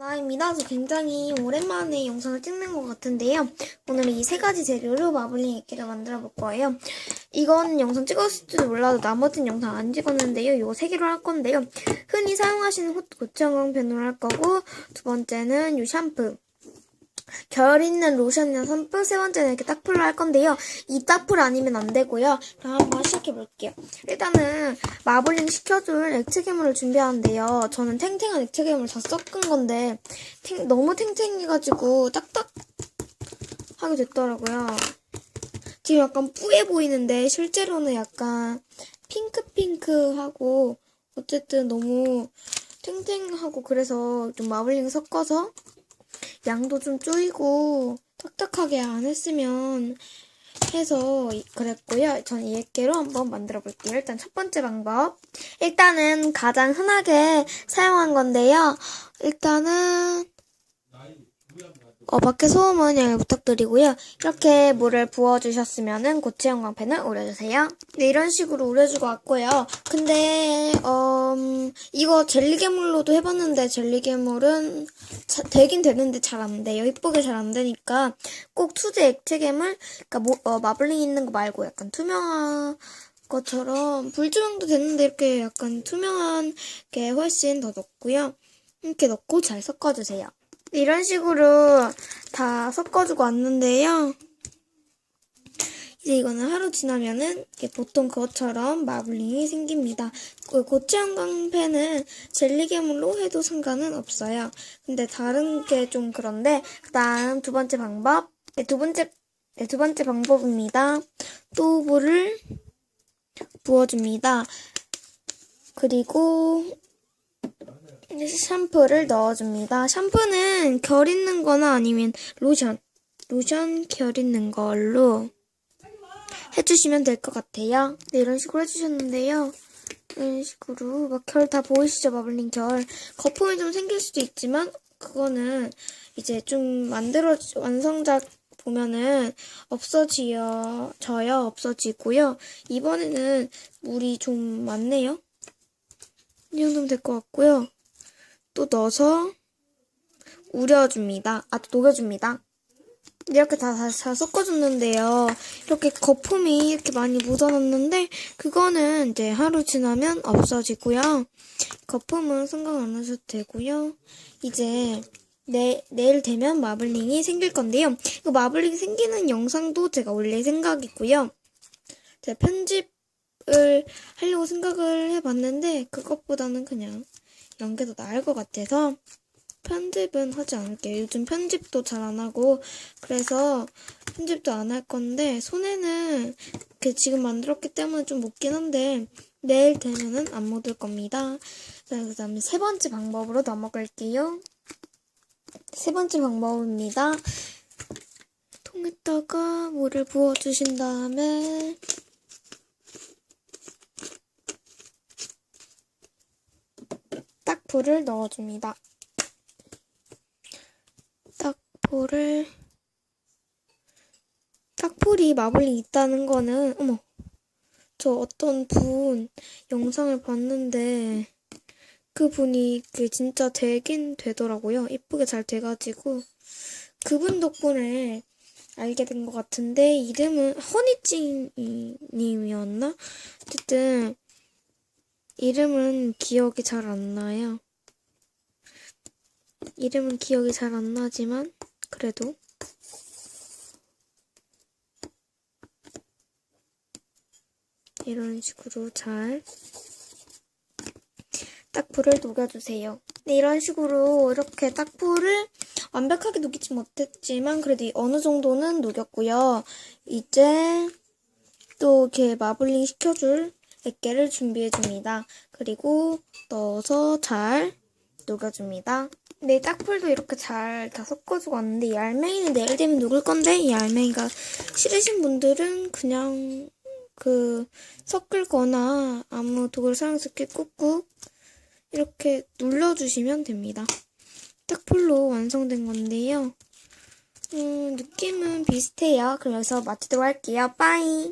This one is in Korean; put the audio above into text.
나입니다. 저 굉장히 오랜만에 영상을 찍는 것 같은데요. 오늘은 이세 가지 재료로 마블링 액기를 만들어 볼 거예요. 이건 영상 찍었을지도 몰라도 나머지는 영상 안 찍었는데요. 이거 세 개로 할 건데요. 흔히 사용하시는 호- 고체형 펜으로 할 거고 두 번째는 이 샴푸. 결 있는 로션이나 샴푸, 세 번째는 이렇게 딱풀로 할 건데요. 이 딱풀 아니면 안 되고요. 그럼 한번 시작해 볼게요. 일단은 마블링 시켜줄 액체괴물을 준비하는데요. 저는 탱탱한 액체괴물 다 섞은 건데 탱- 너무 탱탱해가지고 딱딱하게 됐더라고요. 지금 약간 뿌해 보이는데 실제로는 약간 핑크핑크하고 어쨌든 너무 탱탱하고 그래서 좀 마블링 섞어서 양도 좀 줄이고 딱딱하게 안 했으면 해서 이- 그랬고요. 전 이 액계로 한번 만들어 볼게요. 일단 첫 번째 방법. 일단은 가장 흔하게 사용한 건데요. 일단은 어, 밖에 소음은 양해 부탁드리고요. 이렇게 물을 부어주셨으면은 고체형 광팬을 우려주세요. 네, 이런 식으로 우려주고 왔고요. 근데, 어, 음, 이거 젤리괴물로도 해봤는데 젤리괴물은 자- 되긴 되는데 잘 안 돼요. 이쁘게 잘 안 되니까 꼭 투제 액체괴물, 뭐, 어, 마블링 있는 거 말고 약간 투명한 것처럼 불투명도 되는데 이렇게 약간 투명한 게 훨씬 더 넣고요. 이렇게 넣고 잘 섞어주세요. 이런 식으로 다 섞어주고 왔는데요. 이제 이거는 하루 지나면은 보통 그것처럼 마블링이 생깁니다. 그 고체형 강팬은 젤리괴물로 해도 상관은 없어요. 근데 다른 게 좀 그런데 그 다음 두 번째 방법 네, 두 번째 네, 두 번째 방법입니다. 또 물을 부어줍니다. 그리고 샴푸를 넣어줍니다. 샴푸는 결 있는 거나 아니면 로션, 로션 결 있는 걸로 해주시면 될 것 같아요. 네, 이런 식으로 해주셨는데요. 이런 식으로 막 결 다 보이시죠? 마블링 결. 거품이 좀 생길 수도 있지만 그거는 이제 좀 만들어 완성작 보면은 없어지요, 져요, 없어지고요. 이번에는 물이 좀 많네요. 이 정도면 될 것 같고요. 또 넣어서 우려줍니다. 아, 또 녹여줍니다. 이렇게 다, 다, 다 섞어줬는데요. 이렇게 거품이 이렇게 많이 묻어났는데, 그거는 이제 하루 지나면 없어지고요. 거품은 생각 안 하셔도 되고요. 이제, 내, 내일 되면 마블링이 생길 건데요. 이거 마블링 생기는 영상도 제가 올릴 생각이고요. 제가 편집을 하려고 생각을 해봤는데, 그것보다는 그냥 이런 게더 나을 것 같아서 편집은 하지 않을게요. 요즘 편집도 잘 안 하고 그래서 편집도 안 할 건데 손에는 그 지금 만들었기 때문에 좀 묻긴 한데 내일 되면은 안 묻을 겁니다. 자, 그 다음에 세 번째 방법으로 넘어갈게요. 세 번째 방법입니다. 통에다가 물을 부어주신 다음에 딱풀을 넣어줍니다. 딱풀을 딱풀이 마블링 있다는 거는 어머 저 어떤 분 영상을 봤는데 그 분이 그 진짜 되긴 되더라고요. 이쁘게 잘 돼가지고 그분 덕분에 알게 된 것 같은데 이름은 허니찡님이었나? 어쨌든 이름은 기억이 잘 안 나요. 이름은 기억이 잘 안 나지만 그래도 이런 식으로 잘 딱풀을 녹여주세요. 네, 이런 식으로 이렇게 딱풀을 완벽하게 녹이지 못했지만 그래도 어느 정도는 녹였고요. 이제 또 이렇게 마블링 시켜줄 액계를 준비해 줍니다. 그리고 넣어서 잘 녹여줍니다. 네, 딱풀도 이렇게 잘 다 섞어주고 왔는데 이 알맹이는 내일 되면 녹을 건데 이 알맹이가 싫으신 분들은 그냥 그 섞을거나 아무 도구를 이렇게 꾹꾹 이렇게 눌러주시면 됩니다. 딱풀로 완성된 건데요. 음, 느낌은 비슷해요. 여기서 마치도록 할게요. 빠이!